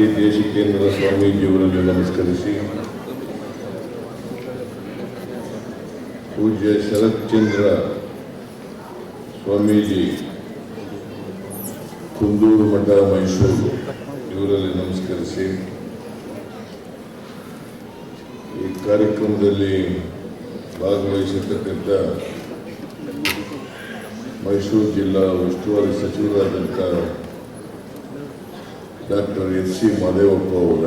ಶಿವರಾತ್ರಿ ದೇಶಿಕೇಂದ್ರ ಸ್ವಾಮೀಜಿಯವರನ್ನು ನಮಸ್ಕರಿಸಿ. ಪೂಜ್ಯ ಶರತ್ಚಂದ್ರ ಸ್ವಾಮೀಜಿ, ಕುಂದೂರು ಮಠ ಮೈಸೂರು, ಇವರಲ್ಲಿ ನಮಸ್ಕರಿಸಿ. ಈ ಕಾರ್ಯಕ್ರಮದಲ್ಲಿ ಭಾಗವಹಿಸಿರ್ತಕ್ಕಂಥ ಮೈಸೂರು ಜಿಲ್ಲಾ ಉಸ್ತುವಾರಿ ಸಚಿವರಾದಂಥ ಡಾಕ್ಟರ್ ಎಸ್ ಸಿ ಮಾದೇವಪ್ಪ ಅವರ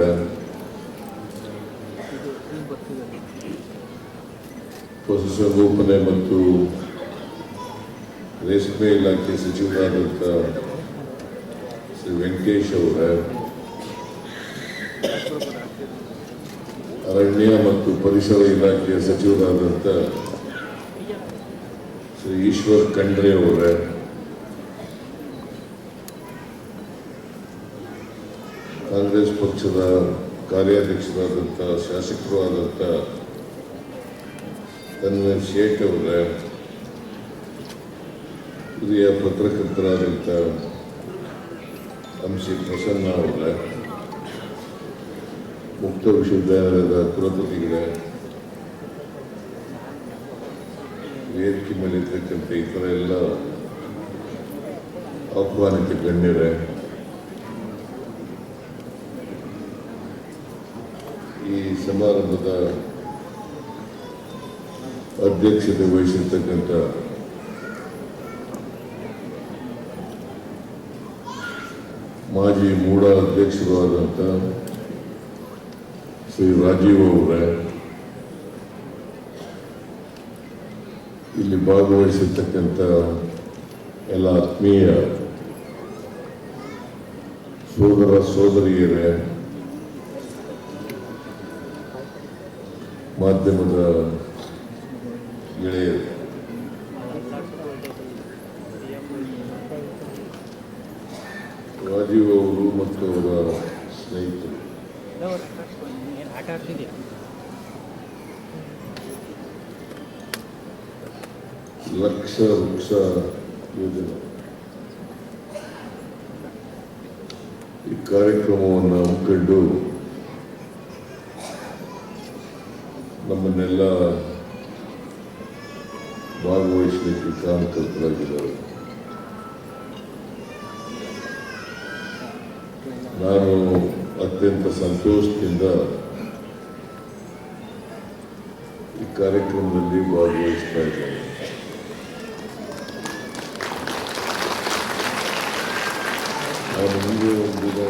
ಪಶುಸಂಗೋಪನೆ ಮತ್ತು ರೇಷ್ಮೆ ಇಲಾಖೆ ಸಚಿವರಾದಂಥ ಶ್ರೀ ವೆಂಕಟೇಶ್ ಅವರ ಅರಣ್ಯ ಮತ್ತು ಪರಿಸರ ಇಲಾಖೆಯ ಸಚಿವರಾದಂಥ ಶ್ರೀ ಈಶ್ವರ್ ಖಂಡ್ರೆ ಅವರ ಕಾಂಗ್ರೆಸ್ ಪಕ್ಷದ ಕಾರ್ಯಾಧ್ಯಕ್ಷರಾದಂಥ ಶಾಸಕರು ಆದಂಥ ತನ್ವೀರ್ ಶೇಟ್ ಅವರ, ಹಿರಿಯ ಪತ್ರಕರ್ತರಾದಂಥ ಅಂಶಿ ಪ್ರಸನ್ನ ಅವರ, ಮುಕ್ತ ವಿಶ್ವವಿದ್ಯಾಲಯದ ಕುಲಪತಿಗಳ, ವೇದಿಕೆ ಮೇಲೆ ಇರ್ತಕ್ಕಂಥ ಥರ ಎಲ್ಲ ಆಹ್ವಾನಿತ ಗಣ್ಯರೇ ಈ ಸಮಾರಂಭದ ಅಧ್ಯಕ್ಷತೆ ವಹಿಸಿರ್ತಕ್ಕಂಥ ಮಾಜಿ ಮೂಡ ಅಧ್ಯಕ್ಷರು ಶ್ರೀ ರಾಜೀವ್ ಅವರೇ, ಇಲ್ಲಿ ಭಾಗವಹಿಸಿರ್ತಕ್ಕಂಥ ಎಲ್ಲ ಆತ್ಮೀಯ ಸೋದರ ಸೋದರಿಯರೇ ಮಾಧ್ಯಮದ ಗೆಳೆಯರು. ರಾಜೀವ್ ಅವರು ಮತ್ತು ಅವರ ಸ್ನೇಹಿತರು. ಲಕ್ಷ ವೃಕ್ಷ ಯೋಜನೆ. ಈ ಕಾರ್ಯಕ್ರಮವನ್ನು ಹಮ್ಮಿಕೊಂಡು ನಮ್ಮನ್ನೆಲ್ಲ ಭಾಗವಹಿಸಲಿಕ್ಕೆ ಕಾರಣಕರ್ತರಾಗಿದ್ದಾರೆ ನಾನು ಅತ್ಯಂತ ಸಂತೋಷದಿಂದ ಈ ಕಾರ್ಯಕ್ರಮದಲ್ಲಿ ಭಾಗವಹಿಸ್ತಾ ಇದ್ದೇನೆ. ನಾನು ಮುಂದೆ ಒಂದು ದಿನ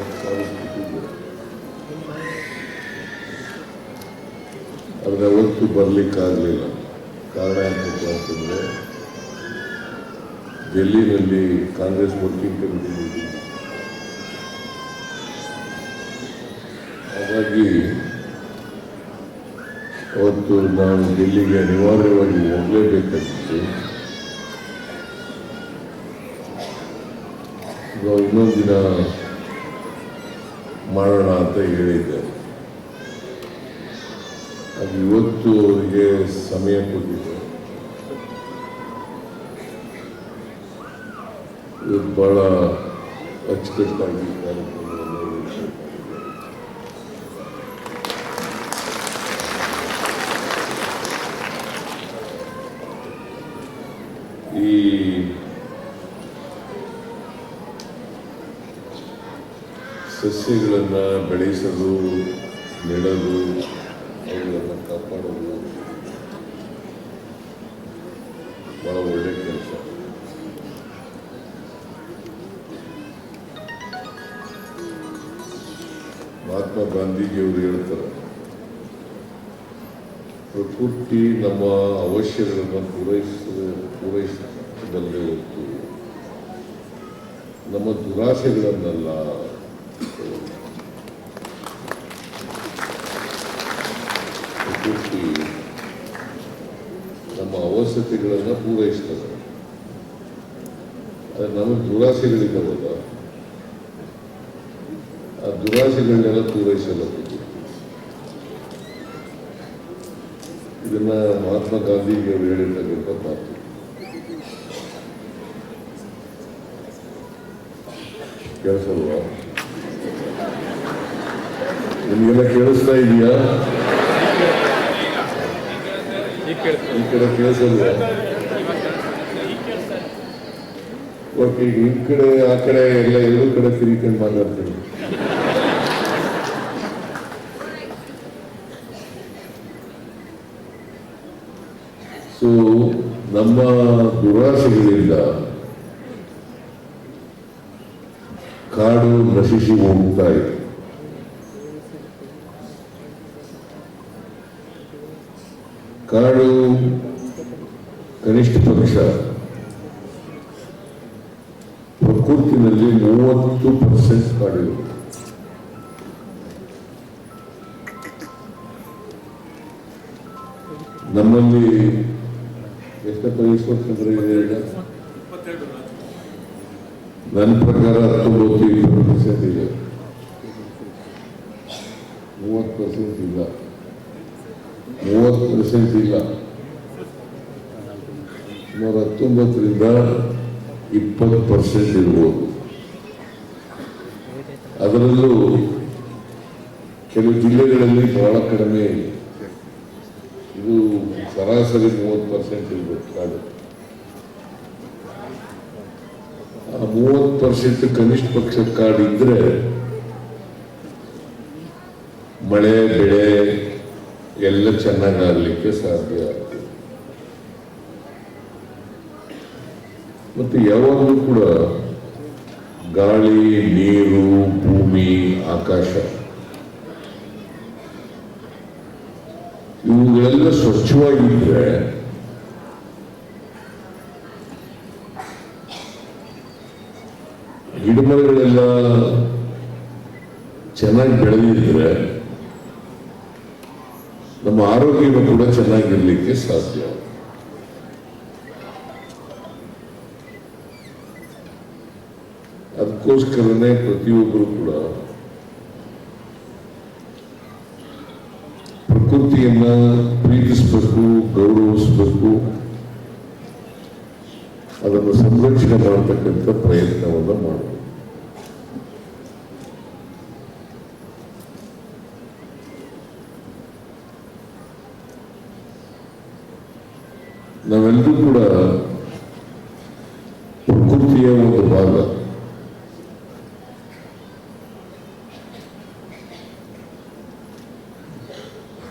ಆದರೆ ಅವತ್ತು ಬರಲಿಕ್ಕಾಗಲಿಲ್ಲ. ಕಾರಣ ಏನಪ್ಪ ಅಂತಂದರೆ, ಡೆಲ್ಲಿನಲ್ಲಿ ಕಾಂಗ್ರೆಸ್ ವರ್ಕಿಂಗ್ ಕಮಿಟಿ ಹಾಗಾಗಿ ಅವತ್ತು ನಾನು ಡೆಲ್ಲಿಗೆ ಅನಿವಾರ್ಯವಾಗಿ ಹೋಗಲೇಬೇಕಾಗಿತ್ತು. ಇನ್ನೊಂದು ದಿನ ಮಾಡೋಣ ಅಂತ ಹೇಳಿದ್ದೆ. ಅದು ಇವತ್ತು ಅವರಿಗೆ ಸಮಯ ಕೊಟ್ಟಿದೆ ಇವತ್ತು ಬಹಳ ಅಚ್ಚುಕಟ್ಟಾಗಿ ಕಾರ್ಯಕ್ರಮವನ್ನು. ಈ ಸಸ್ಯಗಳನ್ನು ಬೆಳೆಸಲು ನೆಡಲು ಕಾಪಾಡೋದು ಬಹಳ ಒಳ್ಳೆ ಕೆಲಸ ಮಹಾತ್ಮ ಗಾಂಧೀಜಿಯವರು ಹೇಳ್ತಾರೆ ಪ್ರಕೃತಿ ನಮ್ಮ ಅವಶ್ಯಗಳನ್ನು ಪೂರೈಸ ಪೂರೈಸಬಲ್ಲದೆ ಹೊತ್ತು ನಮ್ಮ ದುರಾಸೆಗಳನ್ನೆಲ್ಲ ಪೂರ್ತಿ ನಮ್ಮ ಅವಶ್ಯಕತೆಗಳನ್ನು ಪೂರೈಸ್ತದೆ. ಆದರೆ ನಮಗೆ ದುರಾಸೆಗಳಿದ್ದಾವಲ್ಲ ಆ ದುರಾಸೆಗಳನ್ನೆಲ್ಲ ಪೂರೈಸಲಕ್ಕೆ ಇದನ್ನ ಮಹಾತ್ಮ ಗಾಂಧೀಜಿ ಅವರು ಹೇಳಿರ್ತಕ್ಕಂಥ ಮಾತು. ಕೆಲಸಲ್ವಾ ನಿಮಗೆಲ್ಲ ಕೇಳಿಸ್ತಾ ಇದೆಯಾ? ಈ ಕಡೆ ಕೇಳಿಸಲ್ವಾ ಓಕೆ ಈಗ ಕಡೆ, ಆ ಕಡೆ ಎಲ್ಲ ಎರಡು ಕಡೆ ತಿರ್ಕೊಂಡು ಮಾತಾಡ್ತೀನಿ. ಸೊ ನಮ್ಮ ದುರಾಸೆಗಳಿಂದ ಕಾಡು ನಶಿಸಿ ಹೋಗ್ತಾ ಇದೆ. ಕಾಡು ಕನಿಷ್ಠ ಪಕ್ಷ. ಪ್ರಕೃತಿನಲ್ಲಿ ಮೂವತ್ತು ಪರ್ಸೆಂಟ್ ಕಾಡಿದೆ. ನಮ್ಮಲ್ಲಿ ಎಷ್ಟಪ್ಪ ಈಗ? ನನ್ನ ಪ್ರಕಾರ ಹತ್ತೊಂಬತ್ತು, ಇಪ್ಪತ್ತು ಪರ್ಸೆಂಟ್ ಇದೆ. ಮೂವತ್ತು ಪರ್ಸೆಂಟ್ ಇಲ್ಲ. ಮೂವತ್ತು ಪರ್ಸೆಂಟ್ ಇಲ್ಲ. ಸುಮಾರು ಹತ್ತೊಂಬತ್ತರಿಂದ ಇಪ್ಪತ್ತು ಪರ್ಸೆಂಟ್ ಇರ್ಬೋದು. ಅದರಲ್ಲೂ ಕೆಲವು ಜಿಲ್ಲೆಗಳಲ್ಲಿ ಬಹಳ ಕಡಿಮೆ. ಇದು ಸರಾಸರಿ ಮೂವತ್ತು ಪರ್ಸೆಂಟ್ ಇರ್ಬೇಕು ಕಾಡು ಆ ಮೂವತ್ತು ಪರ್ಸೆಂಟ್ ಕನಿಷ್ಠ ಪಕ್ಷ ಕಾಡಿದ್ರೆ ಮಳೆ, ಬೆಳೆ ಎಲ್ಲ ಚೆನ್ನಾಗಾಗಲಿಕ್ಕೆ ಸಾಧ್ಯ ಆಗ್ತದೆ. ಮತ್ತು ಯಾವಾಗಲೂ ಕೂಡ ಗಾಳಿ, ನೀರು, ಭೂಮಿ, ಆಕಾಶ, ಇವುಗಳೆಲ್ಲ ಸ್ವಚ್ಛವಾಗಿದ್ರೆ ಗಿಡಮರಗಳೆಲ್ಲ ಚೆನ್ನಾಗಿ ಬೆಳೆದಿದ್ರೆ ನಮ್ಮ ಆರೋಗ್ಯವು ಕೂಡ ಚೆನ್ನಾಗಿರ್ಲಿಕ್ಕೆ ಸಾಧ್ಯ. ಅದಕ್ಕೋಸ್ಕರನೇ ಪ್ರತಿಯೊಬ್ಬರು ಕೂಡ ಪ್ರಕೃತಿಯನ್ನ ಪ್ರೀತಿಸಬೇಕು, ಗೌರವಿಸಬೇಕು, ಅದನ್ನು ಸಂರಕ್ಷಣೆ ಮಾಡತಕ್ಕಂಥ ಪ್ರಯತ್ನವನ್ನು ಮಾಡಬೇಕು. ನಾವೆಲ್ಲರೂ ಕೂಡ ಪ್ರಕೃತಿಯ ಒಂದು ಭಾಗ.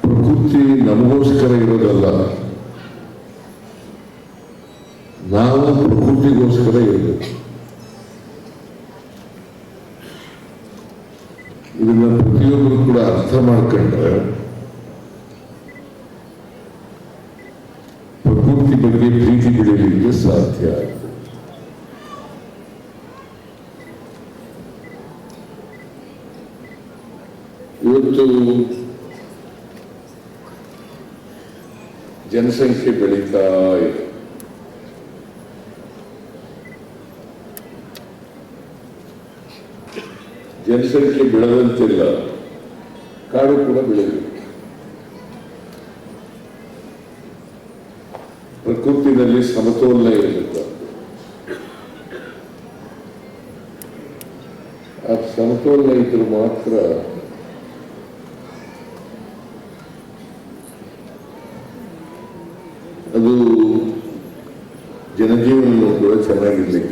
ಪ್ರಕೃತಿ ನಮಗೋಸ್ಕರ ಇರೋದಲ್ಲ. ನಾವು ಪ್ರಕೃತಿಗೋಸ್ಕರ ಇರಬೇಕು ಇದನ್ನ ಪ್ರತಿಯೊಬ್ಬರು ಕೂಡ ಅರ್ಥ ಮಾಡ್ಕೊಂಡ್ರೆ ಪ್ರಕೃತಿ ಬಗ್ಗೆ ಪ್ರೀತಿ ಬೆಳೆಯಲಿಕ್ಕೆ ಸಾಧ್ಯ ಆಗ್ತದೆ ಇವತ್ತು ಜನಸಂಖ್ಯೆ ಬೆಳೀತಾ ಇದೆ ಜನಸಂಖ್ಯೆ ಬೆಳೆದಂತಿಲ್ಲ. ಕಾಡು ಕೂಡ ಬೆಳೆದಿದೆ ಪ್ರಕೃತಿನಲ್ಲಿ ಸಮತೋಲನ ಇರಬೇಕು ಆ ಸಮತೋಲನ ಇದ್ರೂ ಮಾತ್ರ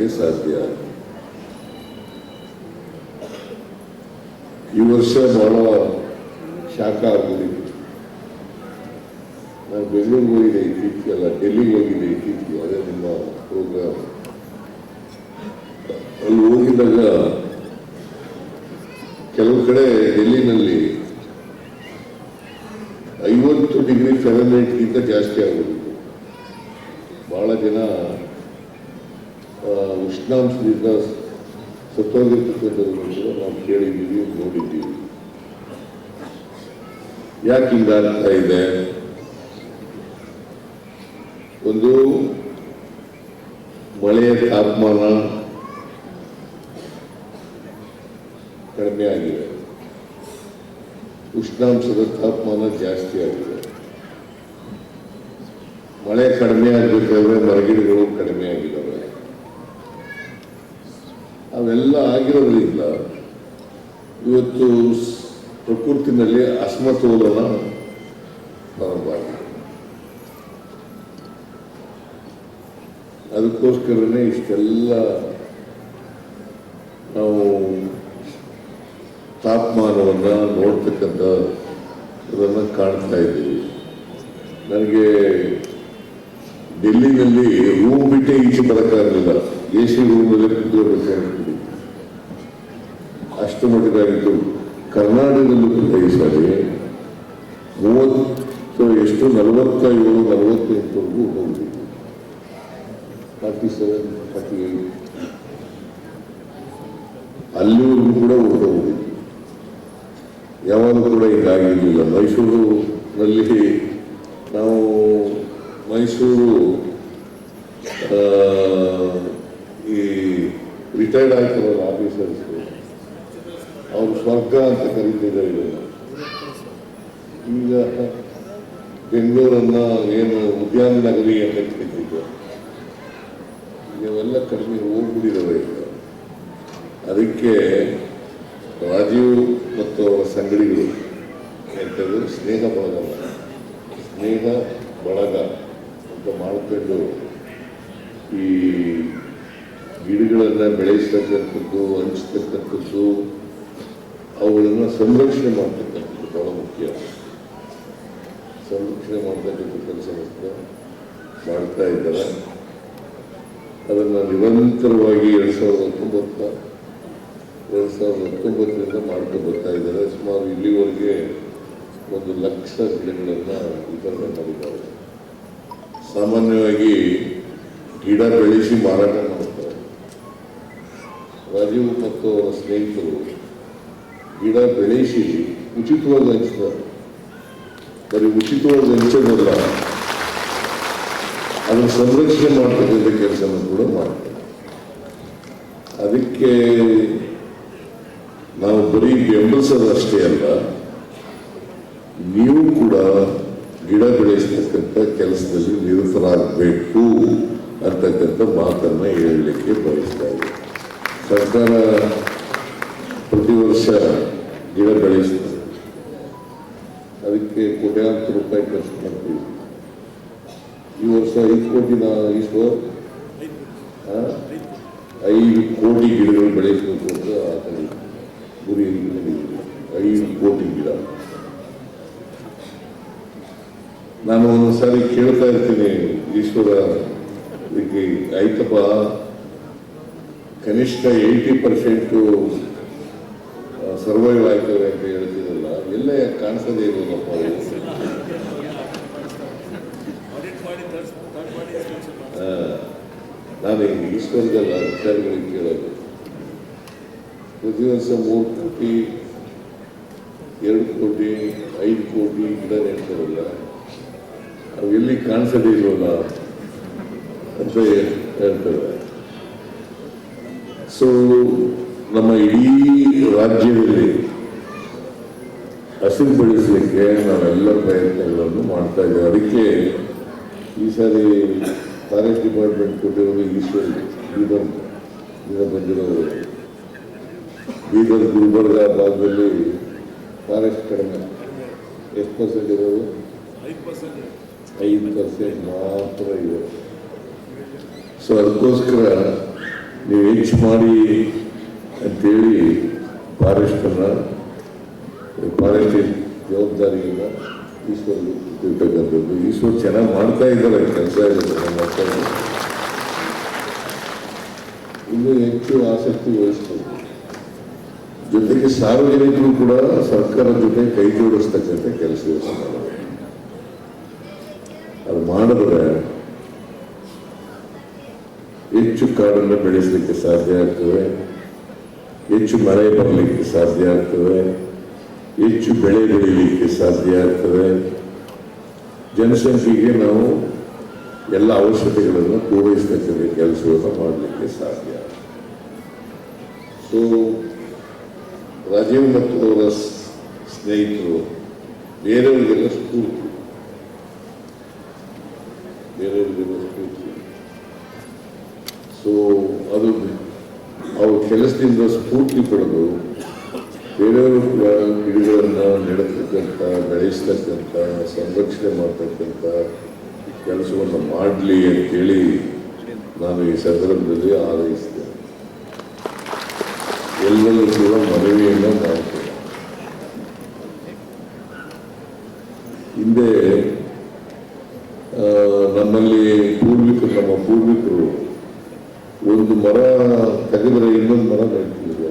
ಚೆನ್ನಾಗಿರ್ಲಿಕ್ಕೆ ಸಾಧ್ಯ? ಈ ವರ್ಷ ಬಹಳ ಶಾಖ ಆಗುದಿತ್ತು ನಾನು ಬೆಂಗಳೂರಿಗೆ ಹೋಗಿದೆ ಅಲ್ಲ ಡೆಲ್ಲಿಗೆ ಹೋಗಿದೆ ಇತ್ತೀಚೆಗೆ, ಅದೇ ನಿಮ್ಮ ಪ್ರೋಗ್ರಾಮ್ ಅಲ್ಲಿ ಹೋಗಿದ್ದಾಗ ಕೆಲವು ಕಡೆ ಡೆಲ್ಲಿನಲ್ಲಿ ಐವತ್ತು ಡಿಗ್ರಿ ಫೆರನೈಟ್ಗಿಂತ ಜಾಸ್ತಿ ಆಗೋದಿತ್ತು ಬಹಳ ಜನ ಉಷ್ಣಾಂಶದಿಂದ ಸತ್ತೋಗಿರ್ತಕ್ಕಂಥದ್ದನ್ನು ಕೂಡ ನಾವು ಕೇಳಿದ್ದೀವಿ ನೋಡಿದ್ದೀವಿ ಯಾಕೆ ಹಿಂಗಾಗ್ತಾ ಇದೆ ಒಂದು ಮಳೆಯ ತಾಪಮಾನ ಕಡಿಮೆ ಆಗಿದೆ ಉಷ್ಣಾಂಶದ ತಾಪಮಾನ ಜಾಸ್ತಿ ಆಗಿದೆ ಮಳೆ ಕಡಿಮೆ ಆಗಬೇಕಾದ್ರೆ ಮರಗಿಡಗಳು ಕಡಿಮೆ ಆಗಿದ್ದಾವೆ ಇಷ್ಟೆಲ್ಲ ಆಗಿರೋದ್ರಿಂದ ಇವತ್ತು ಪ್ರಕೃತಿನಲ್ಲಿ ಅಸಮತೋಲನ ಅದಕ್ಕೋಸ್ಕರನೇ ಇಷ್ಟೆಲ್ಲ ನಾವು ತಾಪಮಾನವನ್ನು ನೋಡ್ತಕ್ಕಂಥ ಅದನ್ನು ಕಾಣ್ತಾ ಇದ್ದೀವಿ. ನನಗೆ ಡೆಲ್ಲಿನಲ್ಲಿ ರೂಮ್ ಬಿಟ್ಟೆ ಈಚೆ ಬರೋಕ್ಕಾಗಲಿಲ್ಲ. ಎ ಸಿ ರೂಮಲ್ಲೇ ಕೂತ್ಕೋಬೇಕಾಗ್ತದೆ ಅಷ್ಟು ಮಟ್ಟಿಗಾಗಿತ್ತು ಕರ್ನಾಟಕದಲ್ಲೂ ಕೂಡ ಮೂವತ್ತು, ಎಷ್ಟು ನಲವತ್ತ ಏಳು ನಲವತ್ತೆಂಟವರೆಗೂ ಹೋಗಿದೆ. ಫಾರ್ಟಿ ಸೆವೆನ್, ಫಾರ್ಟಿ ಏಟ್ ಅಲ್ಲಿವರೆಗೂ ಕೂಡ ಹೋಗಿತ್ತು ಯಾವಾಗ ಕೂಡ ಇದಾಗಿರಲಿಲ್ಲ. ಮೈಸೂರಿನಲ್ಲಿ ನಾವು ಮೈಸೂರು ಆ, ಈ ರಿಟೈರ್ಡ್ ಆಗ್ತಾರಲ್ಲ ಆಫೀಸರ್ಸ್ ಅವರು ಸ್ವರ್ಗ ಅಂತ ಕರೀತಿದ್ದಾರೆ. ಇದನ್ನು ಈಗ ಬೆಂಗಳೂರನ್ನ ಏನು ಉದ್ಯಾನ ನಗರಿ ಅಂತ ಕರೀತಿದ್ರು ಇವೆಲ್ಲ ಕಡಿಮೆ ಹೋಗ್ಬಿಟ್ಟಿದ್ದಾವೆ ಈಗ. ಅದಕ್ಕೆ ರಾಜೀವ್ ಮತ್ತು ಅವರ ಸಂಗಡಿಗಳು ಎಂಥದ್ದು, ಸ್ನೇಹ ಬಳಗ. ಸ್ನೇಹ ಬಳಗ ಅಂತ ಮಾಡಿಕೊಂಡು ಈ ಗಿಡಗಳನ್ನು ಬೆಳೆಸ್ತಕ್ಕಂಥದ್ದು, ಹಂಚ್ತಕ್ಕಂಥದ್ದು ಅವುಗಳನ್ನು ಸಂರಕ್ಷಣೆ ಮಾಡ್ತಕ್ಕಂಥದ್ದು ಬಹಳ ಮುಖ್ಯ. ಸಂರಕ್ಷಣೆ ಮಾಡ್ತಕ್ಕಂಥ ಕೆಲಸವನ್ನು ಮಾಡ್ತಾ ಇದ್ದಾರೆ. ಅದನ್ನು ನಿರಂತರವಾಗಿ ಎರಡು ಸಾವಿರದ ಹತ್ತೊಂಬತ್ತ, ಎರಡು ಸಾವಿರದ ಹತ್ತೊಂಬತ್ತರಿಂದ ಮಾಡ್ಕೊಂಡು ಬರ್ತಾ ಇದ್ದಾರೆ. ಸುಮಾರು ಇಲ್ಲಿವರೆಗೆ ಒಂದು ಲಕ್ಷ ಗಿಡಗಳನ್ನು ವಿತರಣೆ ಮಾಡಿದ್ದಾರೆ. ಸಾಮಾನ್ಯವಾಗಿ ಗಿಡ ಬೆಳೆಸಿ ಮಾರಾಟ ಮಾಡ್ತಾರೆ. ರಾಜೀವ್ ಮತ್ತು ಅವರ ಸ್ನೇಹಿತರು ಗಿಡ ಬೆಳೆಸಿ ಉಚಿತವಾಗಿ ಹಂಚ್ತಾರೆ ಬರೀ ಉಚಿತವಾಗಿ ಹಂಚೋದಲ್ಲ ಅದನ್ನು ಸಂರಕ್ಷಣೆ ಮಾಡ್ತಕ್ಕಂಥ ಕೆಲಸನ ಕೂಡ ಮಾಡ್ತಾರೆ ಅದಕ್ಕೆ ನಾವು ಬರೀ ಬೆಂಬಲಿಸೋದಷ್ಟೇ ಅಲ್ಲ, ನೀವು ಕೂಡ ಗಿಡ ಬೆಳೆಸ್ತಕ್ಕಂಥ ಕೆಲಸದಲ್ಲಿ ನಿರತರಾಗಬೇಕು ಅಂತಕ್ಕಂಥ ಮಾತನ್ನು ಹೇಳಲಿಕ್ಕೆ ಬಯಸ್ತಾ ಇದೆ ಸರ್ಕಾರ ಪ್ರತಿ ವರ್ಷ ಗಿಡ ಬೆಳೆಸ್ತದೆ ಅದಕ್ಕೆ ಕೋಟ್ಯಾಂತರ ರೂಪಾಯಿ ಖರ್ಚು ಮಾಡ್ತೀವಿ. ಈ ವರ್ಷ ಐದು ಈಶ್ವರ ಆ? ಐದು ಕೋಟಿ ಗಿಡಗಳು ಬೆಳೆಸಬೇಕು ಅಂತ ಕಡೆ ಗುರಿ. ಐದು ಕೋಟಿ ಗಿಡ. ನಾನು ಒಂದೊಂದ್ಸಾರಿ ಕೇಳ್ತಾ ಇರ್ತೀನಿ ಈಶ್ವರ. ಇದಕ್ಕೆ ಆಯ್ತಪ್ಪ? ಕನಿಷ್ಠ ಏಯ್ಟಿ ಪರ್ಸೆಂಟು ಸರ್ವೈವ್ ಆಗ್ತೇವೆ ಅಂತ ಹೇಳ್ತಿರಲ್ಲ ಎಲ್ಲ ಕಾಣಿಸೋದೇ? ಆ, ನಾನು ಈಶ್ವರದಲ್ಲ ವಿಚಾರಗಳಿಗೆ ಕೇಳೋದು ಪ್ರತಿ ವರ್ಷ ಮೂರು ಕೋಟಿ ಎರಡು ಕೋಟಿ ಐದು ಕೋಟಿ ಗಿಡ ನೆಡ್ತಾರಲ್ಲ ಅವು ಎಲ್ಲಿ ಕಾಣಿಸದೇ ಇಲ್ವಲ್ಲ ಅಂತ ಹೇಳ್ತಾರೆ ಸೊ ನಮ್ಮ ಇಡೀ ರಾಜ್ಯದಲ್ಲಿ ಹಸಿರು ಬೆಳೆಸಲಿಕ್ಕೆ ನಾವೆಲ್ಲ ಪ್ರಯತ್ನಗಳನ್ನು ಮಾಡ್ತಾ ಇದ್ದೇವೆ. ಅದಕ್ಕೆ ಈ ಸಾರಿ ಫಾರೆಸ್ಟ್ ಡಿಪಾರ್ಟ್ಮೆಂಟ್ ಕೊಟ್ಟಿರೋದು ಈಶ್ವರ್ ಬೀದರ್ ಬೀದರ್ ಬಂದಿರೋದು ಬೀದರ್, ಗುಲ್ಬರ್ಗ ಭಾಗದಲ್ಲಿ ಫಾರೆಸ್ಟ್ ಕಡಿಮೆ. ಎಷ್ಟು ಪರ್ಸೆಂಟ್ ಇರೋದು? ಐದು ಪರ್ಸೆಂಟ್ ಮಾತ್ರ ಇದೆ. ಸೊ ಅದಕ್ಕೋಸ್ಕರ ನೀವು ಹೆಚ್ಚು ಮಾಡಿ ಅಂತೇಳಿ ಫಾರೆಸ್ಟನ್ನು ಫಾರೆಸ್ಟ್ ಜವಾಬ್ದಾರಿಯಿಂದ ಈಶ್ವರ್ ಇರ್ತಕ್ಕಂಥದ್ದು ಈಶ್ವರ್ ಚೆನ್ನಾಗಿ ಮಾಡ್ತಾ ಇದ್ದಾರೆ ಕೆಲಸ ಮಾಡ್ತಾ ಇದ್ದಾರೆ. ಇನ್ನೂ ಹೆಚ್ಚು ಆಸಕ್ತಿ ವಹಿಸ್ಬೇಕು ಜೊತೆಗೆ ಸಾರ್ವಜನಿಕರು ಕೂಡ ಸರ್ಕಾರದ ಜೊತೆ ಕೈ ಜೋಡಿಸ್ತಕ್ಕಂಥ ಕೆಲಸ ಅದು ಮಾಡಿದ್ರೆ ಹೆಚ್ಚು ಕಾಡನ್ನು ಬೆಳೆಸಲಿಕ್ಕೆ ಸಾಧ್ಯ ಆಗ್ತದೆ. ಹೆಚ್ಚು ಮಳೆ ಬರಲಿಕ್ಕೆ ಸಾಧ್ಯ ಆಗ್ತದೆ, ಹೆಚ್ಚು ಬೆಳೆ ಬೆಳೀಲಿಕ್ಕೆ ಸಾಧ್ಯ ಆಗ್ತದೆ. ಜನಸಂಖ್ಯೆಗೆ ನಾವು ಎಲ್ಲ ಅವಶ್ಯಕತೆಗಳನ್ನು ಪೂರೈಸ್ತಕ್ಕಂಥ ಕೆಲಸವನ್ನು ಮಾಡಲಿಕ್ಕೆ ಸಾಧ್ಯ. ಸೊ ರಾಜೀವ್ ಮತ್ತು ಅವರ ಸ್ನೇಹಿತರು ಬೇರೆಯವರಿಗೆಲ್ಲ ಸ್ಫೂರ್ತಿ. ಬೇರೆಯವರಿಗೆಲ್ಲ ಸ್ಫೂರ್ತಿ. ಸೊ ಅದು ಅವ್ರ ಕೆಲಸದಿಂದ ಸ್ಫೂರ್ತಿ ಪಡೆದು ಬೇರೆಯವರು ಗಿಡಗಳನ್ನು ನೆಡತಕ್ಕಂಥ ಬೆಳೆಸ್ತಕ್ಕಂಥ ಸಂರಕ್ಷಣೆ ಮಾಡ್ತಕ್ಕಂಥ ಕೆಲಸವನ್ನು ಮಾಡಲಿ ಅಂತೇಳಿ ನಾನು ಈ ಸಂದರ್ಭದಲ್ಲಿ ಆರೈಸ್ತೇನೆ. ಎಲ್ಲರೂ ಕೂಡ ಮನವಿಯನ್ನು ಮಾಡ್ತೇನೆ ಹಿಂದೆ ಆ, ನಮ್ಮಲ್ಲಿ ಪೂರ್ವಿಕರು ನಮ್ಮ ಪೂರ್ವಿಕರು ಒಂದು ಮರ ತೆಗೆದರೆ ಇನ್ನೊಂದು ಮರ ನೆಡ್ತಿದ್ರು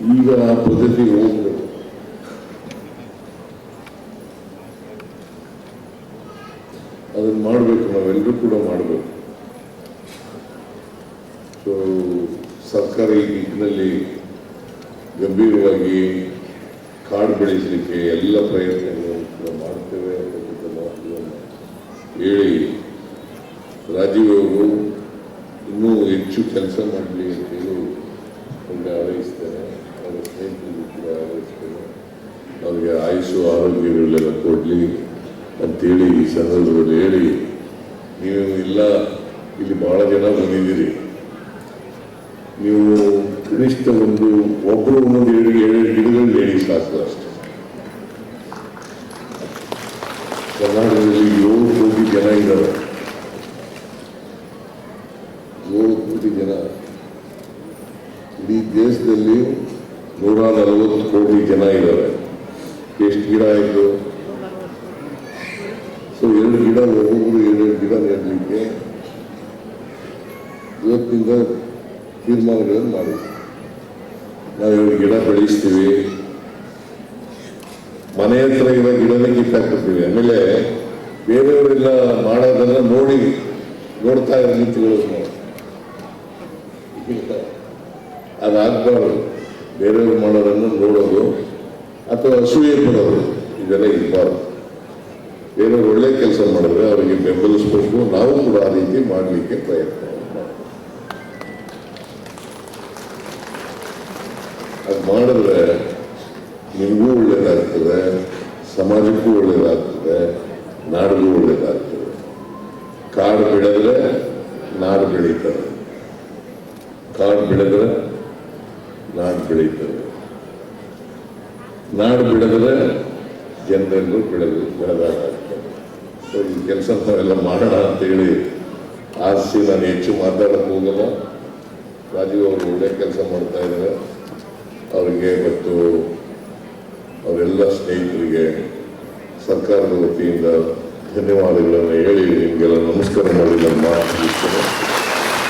ಈಗ ಆ ಪದ್ಧತಿ ಹೋಗ್ಬೇಕು. ಅದನ್ನ ಮಾಡಬೇಕು, ನಾವೆಲ್ಲರೂ ಕೂಡ ಮಾಡಬೇಕು. ಸೊ ಸರ್ಕಾರ ಈ ನಿಟ್ಟಿನಲ್ಲಿ ಗಂಭೀರವಾಗಿ ಕಾಡು ಬೆಳೆಸಲಿಕ್ಕೆ ಎಲ್ಲ ಪ್ರಯತ್ನಗಳನ್ನು ಕೂಡ ಮಾಡ್ತೇವೆ ಹೇಳಿ, ರಾಜೀವ್ ಅವರು ಇನ್ನೂ ಹೆಚ್ಚು ಕೆಲಸ ಮಾಡಲಿ ಒಳ್ಳೆ ಹಾರೈಸ್ತೇನೆ ಅವರ ಸ್ನೇಹಿತರಿಗೂ ಕೂಡ ಹಾರೈಸ್ತೇನೆ ಅವರಿಗೆ ಆಯುಷು ಆರೋಗ್ಯಗಳೆಲ್ಲ ಕೊಡಲಿ ಅಂತೇಳಿ ಈ ಸಂದರ್ಭದಲ್ಲಿ ಹೇಳಿ ನೀವೇನು ಇಲ್ಲ, ಇಲ್ಲಿ ಬಹಳ ಜನ ಬಂದಿದ್ದೀರಿ. ನೀವು ಕನಿಷ್ಠ ಒಂದು ಒಬ್ಬರು ಒಂದೊಂದು ಹೇಳಿ ಏಳು ಗಿಡಗಳು ಹೇಳಿ ಸಾಕು ಅಷ್ಟೇ. ಕರ್ನಾಟಕದಲ್ಲಿ ಏಳು ಕೋಟಿ ಜನ ಇದ್ದಾರೆ ಏಳು ಕೋಟಿ ಜನ. ಇಡೀ ದೇಶದಲ್ಲಿ ನೂರ ನಲವತ್ತು ಕೋಟಿ ಜನ ಇದ್ದಾರೆ ಎಷ್ಟು ಗಿಡ ಆಯಿತು? ಇವತ್ತಿನಿಂದ ತೀರ್ಮಾನಗಳನ್ನು ಮಾಡಿ ನಾವು ಎರಡು ಗಿಡ ಬೆಳೆಸ್ತೀವಿ. ಮನೆ ಹತ್ರ ಇರೋ ಗಿಡನೇ ಕಿತ್ತಾಕ್ಬಿಡ್ತೀವಿ. ಆಮೇಲೆ ಬೇರೆಯವರೆಲ್ಲ ಮಾಡೋದನ್ನ ನೋಡಿ ನೋಡ್ತಾ ಇರೋ ನಾವು. ಅದಾಗಬಾರ್ದು. ಬೇರೆಯವ್ರು ಮಾಡೋದನ್ನು ನೋಡೋದು ಅಥವಾ ಅಸೂಯೆ ಪಡೋದು, ಇದೆಲ್ಲ ಇರಬಾರ್ದು ಬೇರೆಯವ್ರು ಒಳ್ಳೆ ಕೆಲಸ ಮಾಡಿದ್ರೆ ಅವರಿಗೆ ಬೆಂಬಲಿಸಬೇಕು. ನಾವು ಕೂಡ ಆ ರೀತಿ ಮಾಡಲಿಕ್ಕೆ ಪ್ರಯತ್ನ ಮಾಡ್ಬೇಕು. ಅದು ಮಾಡಿದ್ರೆ ನಿಮಗೂ ಒಳ್ಳೇದಾಗ್ತದೆ, ಸಮಾಜಕ್ಕೂ ಒಳ್ಳೇದಾಗ್ತದೆ, ನಾಡಿಗೂ ಒಳ್ಳೇದಾಗ್ತದೆ. ಕಾಡು ಬೆಳೆದ್ರೆ ನಾಡು ಬೆಳೀತದೆ. ಕಾಡು ಬೆಳೆದ್ರೆ ನಾಡು ಬೆಳೀತದೆ. ನಾಡು ಬೆಳೆದ್ರೆ ಜನರೆಲ್ಲರೂ ಬೆಳೆದು ಬೆಳೆದಾಗ್ತದೆ ಈ ಕೆಲಸ ನಾವೆಲ್ಲ ಮಾಡೋಣ ಅಂತೇಳಿ ಆಸೆ ನಾನು ಹೆಚ್ಚು ಮಾತಾಡಕ್ಕೆ ಹೋಗಲ್ಲ. ರಾಜೀವ್ ಅವರು ಒಳ್ಳೆ ಕೆಲಸ ಮಾಡ್ತಾ ಇದ್ದಾರೆ. ಅವರಿಗೆ ಮತ್ತು ಅವರೆಲ್ಲ ಸ್ನೇಹಿತರಿಗೆ, ಸರ್ಕಾರದ ವತಿಯಿಂದ ಧನ್ಯವಾದಗಳನ್ನು ಹೇಳಿ ನಿಮಗೆಲ್ಲ ನಮಸ್ಕಾರ ಮಾಡಿ ನಮ್ಮ.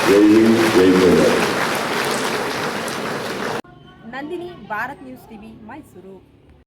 Jai Nandini, Bharat news TV, Mysuru